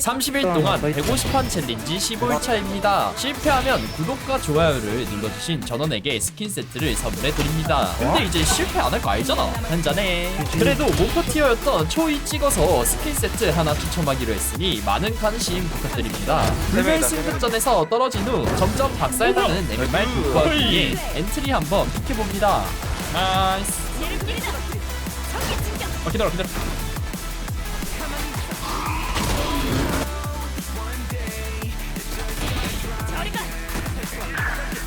30일 동안 150판 챌린지 15일차입니다. 실패하면 구독과 좋아요를 눌러주신 전원에게 스킨 세트를 선물해 드립니다. 근데 이제 실패 안 할 거 알잖아. 한잔해. 그래도 모퍼 티어였던 초이 찍어서 스킨 세트 하나 추첨하기로 했으니 많은 관심 부탁드립니다. 불멸 승급전에서 떨어진 후 점점 박살나는 MMR 국과기에 엔트리 한번 픽해봅니다. 나이스. 어, 기다려 기다려.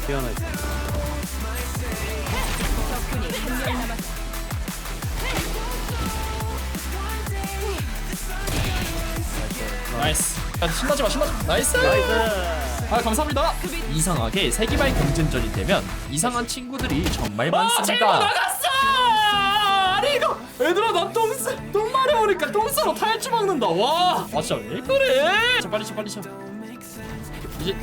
태어나 있어. 나이스. 야, 신나지 마, 신나지 마. 나이스. 아, 감사합니다. 이상하게 세기말 경쟁전이 되면 이상한 친구들이 정말 많습니다. 나갔어! 아니 이거 얘들아 나똥똥 마려우니까 똥 싸러 탈주 먹는다. 와, 아 진짜 왜 그래? 자, 빨리 쳐, 빨리 쳐. 이제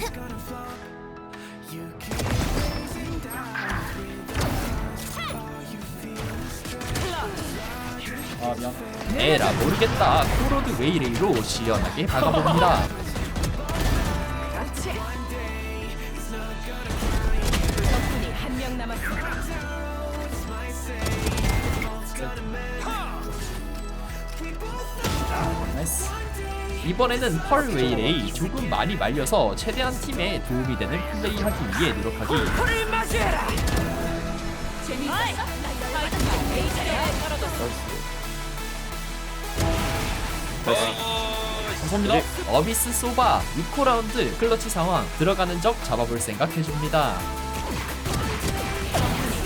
아 미안. 에라 모르겠다. 코로드 웨이레이로 시원하게 박아봅니다. 적군이 한. 이번에는 펄 웨이레이 조금 많이 말려서 최대한 팀에 도움이 되는 플레이하기 위해 노력하기. 감사합니다. 어비스 소바 6호 라운드 클러치 상황 들어가는 적 잡아볼 생각 해줍니다.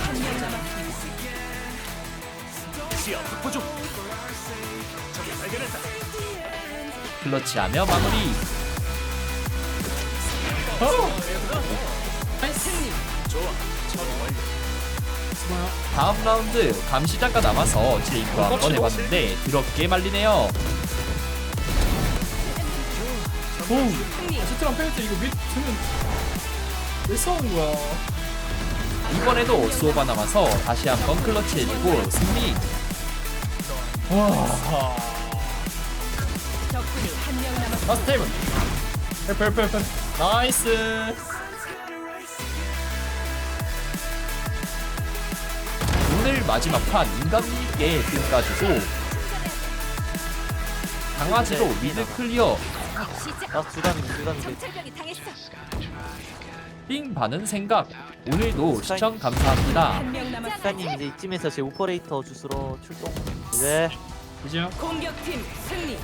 한명 남았습니다. 클러치하며 마무리. 다음 라운드 감시자가 남아서 제이크 한번 해봤는데 말리네요. 페이트 이거 밑 드면 왜 싸우는 거야? 이번에도 수호가 남아서 다시 한번 클러치 해주고 승리. 와, 적군이 한 명 남았습니다. 라스트 테이블. 헬프 헬프 헬프. 나이스. 오늘 마지막 판 인간미 있게 뜬까주고 강아지로 미드 클리어 시작. 나두 단이 두 단이. 정찰병이 당했어. 삥 바는 생각 오늘도 시청 감사합니다 한 명 남았습니다. 사장님 이제 이쯤에서 제 오퍼레이터 주스로 출동. 이제 그죠? 공격팀 승리.